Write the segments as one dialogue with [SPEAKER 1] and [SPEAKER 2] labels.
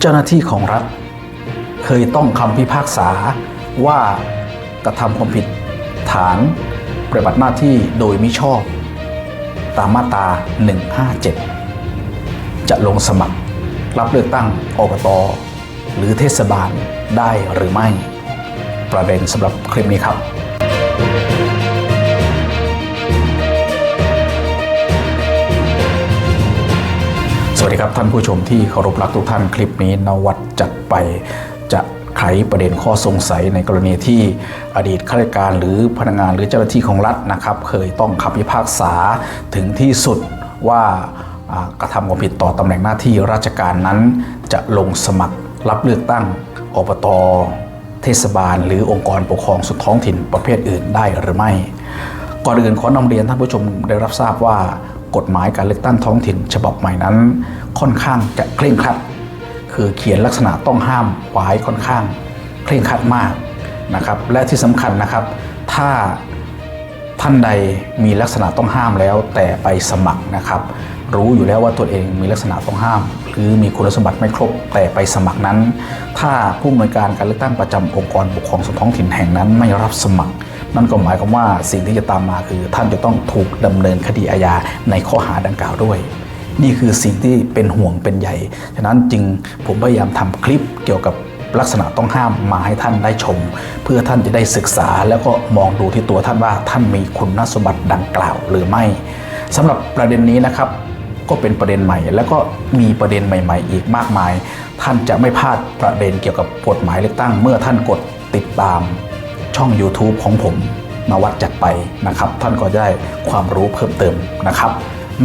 [SPEAKER 1] เจ้าหน้าที่ของรัฐ เคยต้องคำพิพากษาว่ากระทำความผิดฐานปฏิบัติหน้าที่โดยมิชอบ ตามมาตรา 157 จะลงสมัครรับเลือกตั้งอบตหรือเทศบาลได้หรือไม่ ประเด็นสำหรับคลิปนี้ครับ วัสดีครับท่านผู้ชมที่เคารพรักทุกท่านคลิปนี้นวัดจัดไปจะไขประเด็นข้อสงสัยในกรณีที่อดีตข้าราชการหรือพนักงานหรือเจ้าหน้าที่ของรัฐนะครับ เคยต้องคำพิพากษาถึงที่สุดว่ากระทำความผิดต่อตำแหน่งหน้าที่ราชการนั้น จะลงสมัครรับเลือกตั้งอบตเทศบาล หรือองค์กรปกครองส่วนท้องถิ่นประเภทอื่นได้หรือไม่ ก่อนอื่นขอนำเรียนท่านผู้ชมได้รับทราบว่า กฎหมายการเลือกตั้งท้องถิ่น ฉบับใหม่นั้น ค่อนข้างจะเคร่งครัด คือเขียนลักษณะต้องห้ามไว้ค่อนข้าง เคร่งครัดมากนะครับ และที่สำคัญนะครับ ถ้าท่านใดมีลักษณะต้องห้ามแล้วแต่ไปสมัครนะครับ รู้อยู่แล้วว่าตัวเองมีลักษณะต้องห้าม หรือมีคุณสมบัติไม่ครบแต่ไปสมัครนั้น ถ้าผู้อำนวยการการเลือกตั้งประจำองค์กรปกครองส่วนท้องถิ่นแห่งนั้นไม่รับสมัคร นั่นก็หมายความว่าสิ่งที่จะตามมาคือ ท่านจะต้องถูกดำเนินคดีอาญาในข้อหาดังกล่าวด้วย นี่คือสิ่งที่เป็นห่วงเป็นใหญ่ ฉะนั้นจึงผมพยายามทำคลิปเกี่ยวกับลักษณะต้องห้ามมาให้ท่านได้ชม เพื่อท่านจะได้ศึกษา แล้วก็มองดูที่ตัวท่านว่าท่านมีคุณสมบัติดังกล่าวหรือไม่สำหรับประเด็นนี้นะครับ ก็เป็นประเด็นใหม่ แล้วก็มีประเด็นใหม่ ๆ อีกมากมาย ท่านจะไม่พลาดประเด็นเกี่ยวกับกฎหมายเลือกตั้ง เมื่อท่านกดติดตาม ช่อง YouTube ของผมนวัดจัดไปนะครับ ท่านก็ได้ความรู้เพิ่มเติมนะครับ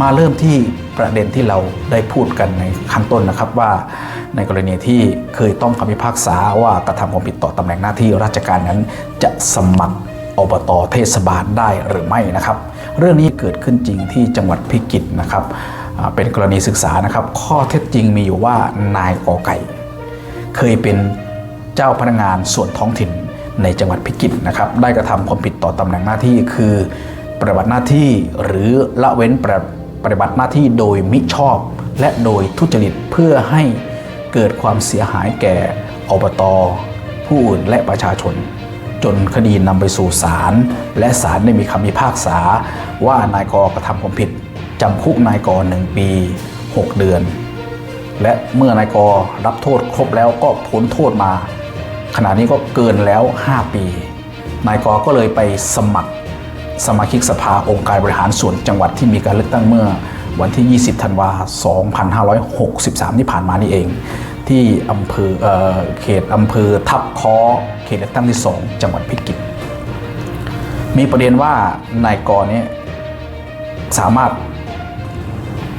[SPEAKER 1] มาเริ่มที่ประเด็นที่เราได้พูดกันในข้างต้นนะครับว่า ในกรณีที่เคยต้องคำพิพากษาว่ากระทำความผิดต่อตำแหน่งหน้าที่ราชการนั้นจะสมัครอบตเทศบาลได้หรือไม่นะครับ เรื่องนี้เกิดขึ้นจริงที่จังหวัดพิจิตรนะครับเป็นกรณีศึกษานะครับ ข้อเท็จจริงมีอยู่ว่านายกอไก่ เคยเป็นเจ้าพนักงานส่วนท้องถิ่น ในจังหวัดพิจิตรนะครับ ได้กระทำความผิดต่อตำแหน่งหน้าที่คือ ปฏิบัติหน้าที่หรือละเว้นปฏิปฏิบัติหน้าที่โดยมิชอบ และโดยทุจริตเพื่อให้เกิดความเสียหายแก่อบต ผู้อื่นและประชาชน จนคดีนำไปสู่ศาลและศาลได้มีคำพิพากษา ว่านายกกระทำความผิดจำคุกนายกหนึ่งปี 6 เดือน และเมื่อนายกรับโทษครบแล้วก็พ้นโทษมา ขณะนี้ก็เกินแล้ว 5 ปี นายกก็เลยไปสมัครสมาชิกสภาองค์การบริหารส่วนจังหวัดที่มีการเลือกตั้งเมื่อวันที่ 20 ธันวาคม2563 ที่ผ่านมานี่เอง ที่อำเภอเออเขตอำเภอทับคอเขตเลือกตั้งที่ 2 จังหวัดพิจิตรมีประเด็นว่านายกเนี่ยสามารถ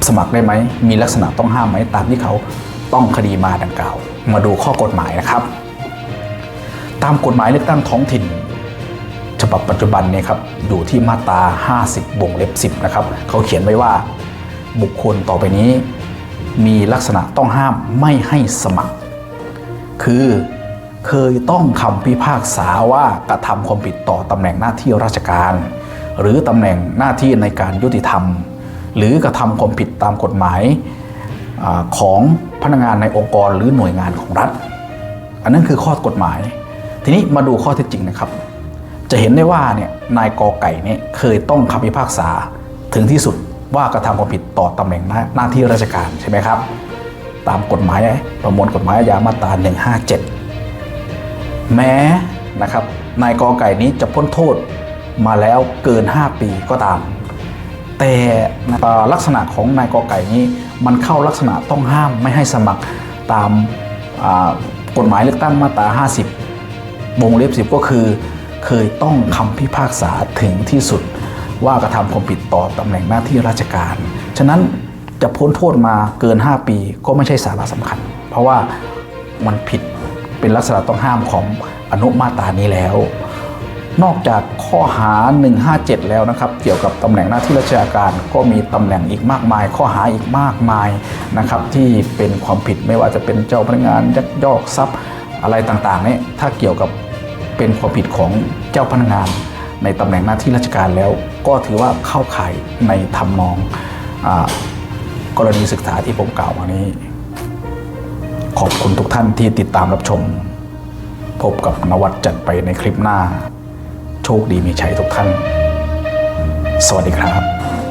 [SPEAKER 1] สมัครได้ไหม มีลักษณะต้องห้ามไหมตามที่เขาต้องคดีมาดังกล่าว มาดูข้อกฎหมายนะครับ ตามกฎหมายเลือกตั้งท้องถิ่น ฉบับปัจจุบันเนี่ยครับอยู่ที่มาตรา 50วงเล็บ 10 นะครับเขาเขียนไว้ว่าบุคคลต่อไปนี้ มีลักษณะต้องห้ามไม่ให้สมัคร คือเคยต้องคำพิพากษาว่ากระทำความผิดต่อตำแหน่งหน้าที่ราชการ หรือตำแหน่งหน้าที่ในการยุติธรรม หรือกระทำความผิดตามกฎหมายของพนักงานในองค์กรหรือหน่วยงานของรัฐ อันนั้นคือข้อกฎหมาย ทีนี้มาดูข้อเท็จจริงนะครับ จะเห็นได้ว่าเนี่ยนายกอไก่เนี่ยเคยต้องคำพิพากษาถึงที่สุดว่ากระทำความผิดต่อตำแหน่งหน้าหน้าที่ราชการใช่ไหมครับ ตามกฎหมายประมวลกฎหมายอาญามาตรา 157 แม้นะครับนายกอไก่นี้จะพ้นโทษมาแล้วเกิน 5 ปีก็ตาม แต่ลักษณะของนายกอไก่นี้มันเข้าลักษณะต้องห้ามไม่ให้สมัครตามกฎหมายเลือกตั้งมาตรา 50 วงเล็บ10ก็คือ เคยต้องคำพิพากษาถึงที่สุด ว่ากระทำความผิดต่อตำแหน่งหน้าที่ราชการ ฉะนั้นจะพ้นโทษมาเกิน 5 ปีก็ไม่ใช่สาระสำคัญ เพราะว่ามันผิดเป็นลักษณะต้องห้ามของอนุมาตรานี้แล้ว นอกจากข้อหา 157 แล้วนะครับ เกี่ยวกับตำแหน่งหน้าที่ราชการก็มีตำแหน่งอีกมากมาย ข้อหาอีกมากมายนะครับ ที่เป็นความผิดไม่ว่าจะเป็นเจ้าพนักงานยักยอกทรัพย์อะไรต่างๆเนี่ยถ้าเกี่ยวกับ เป็นความผิดของเจ้าพนักงานในตำแหน่งหน้าที่ราชการแล้ว ก็ถือว่าเข้าข่ายในทำนองอกรณีศึกษาที่ผมกล่าวมานี้ ขอบคุณทุกท่านที่ติดตามรับชม พบกับนวัดจัดไปในคลิปหน้า โชคดีมีชัยทุกท่าน สวัสดีครับ